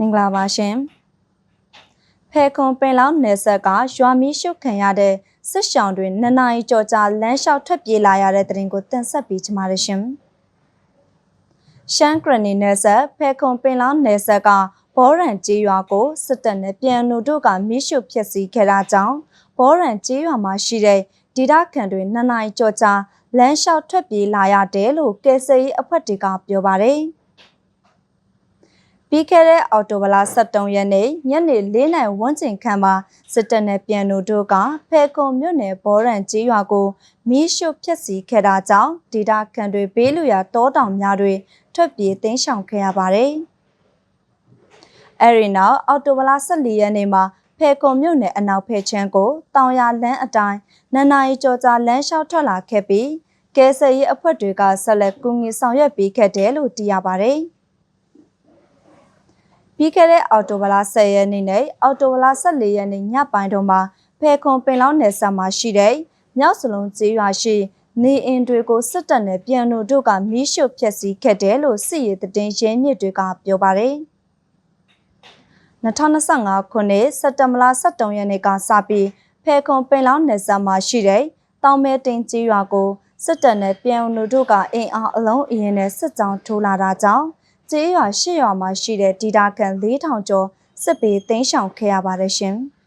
မင်္ဂလာပါရှင်ဖဲခွန်ပင်လောင်းနယ်ဆက်ကရွာမီးရှုပ်ခံရတဲ့စစ်ရှောင်းတွေနှစ်နာရီကြော်ကြာလမ်းလျှောက်ထွက်ပြေးလာရတဲ့တဲ့ရင်ကိုတင်ဆက်ပေးချင်ပါတယ်ရှင်ရှမ်းဂရနီနယ်ဆက်ဖဲခွန်ပင်လောင်းနယ်ဆက်ကဘောရန်ကျေးရွာကိုစစ်တပ်နဲ့ပြန်နူတို့ကမီးရှို့ဖျက်ဆီးခဲ့တာကြောင့်ဘောရန်ကျေးရွာမှာရှိတဲ့ဒေတာခန်တွေနှစ်နာရီကြော်ကြာလမ်းလျှောက်ထွက်ပြေးလာရတယ်လို့ကယ်ဆယ်ရေးအဖွဲ့တွေကပြောပါတယ်။ ပြီးခဲ့တဲ့အော်တိုဘလာ73ရက်နေ့ညနေ4နာရီဝန်းကျင်ခန့်မှာစစ်တပ်နဲ့ပြန်နိုတို့ကဖဲကွန်မြို့နယ်ဘောရန်ကြီးရွာကိုမီးရှို့ဖျက်ဆီးခဲ့တာကြောင့်ဒေတာခံတွေဘေးလူရာတောတောင်များတွေထွက်ပြေးသိမ်းရှောင်ခဲ့ရပါတယ်။အဲဒီနောက်အော်တိုဘလာ14ရက်နေ့မှာဖဲကွန်မြို့နယ်အနောက်ဖက်ချမ်းကိုတောင်ရလန်းအတိုင်းနန္နာရီကျော်ကြာလမ်းလျှောက်ထွက်လာခဲ့ပြီးကဲဆယ်ရေးအဖွဲ့တွေကဆက်လက်ကူညီဆောင်ရွက်ပေးခဲ့တယ်လို့သိရပါတယ်။ ပြီးခဲ့တဲ့အော်တိုဘလာ10ရက်နေ့နဲ့အော်တိုဘလာ14ရက်နေ့ညပိုင်းတုန်းမှာဖဲခွန်ပင်လောင်းနယ်ဆက်မှာရှိတဲ့မြောက်စလုံးကျေးရွာရှိနေအင်တွေကိုစစ်တပ်နဲ့ပြန်တို့တို့ကမီးရှို့ဖျက်ဆီးခဲ့တယ်လို့စစ်ရေးသတင်းရင်းမြစ်တွေကပြောပါတယ်2025ခုနှစ်စက်တဘာလ23ရက်နေ့ကစပြီးဖဲခွန်ပင်လောင်းနယ်ဆက်မှာရှိတဲ့တောင်မဲတင်ကျေးရွာကိုစစ်တပ်နဲ့ပြန်တို့ကအင်အားအလုံးအရင်နဲ့စစ်ကြောင်းထိုးလာတာကြောင့် ကျေးရွာ၈ရွာမှာရှိတဲ့ဒေတာကန်4000ကျော်စစ်ပေးသိမ်းရှောင်ခဲ့ရပါတယ်ရှင်။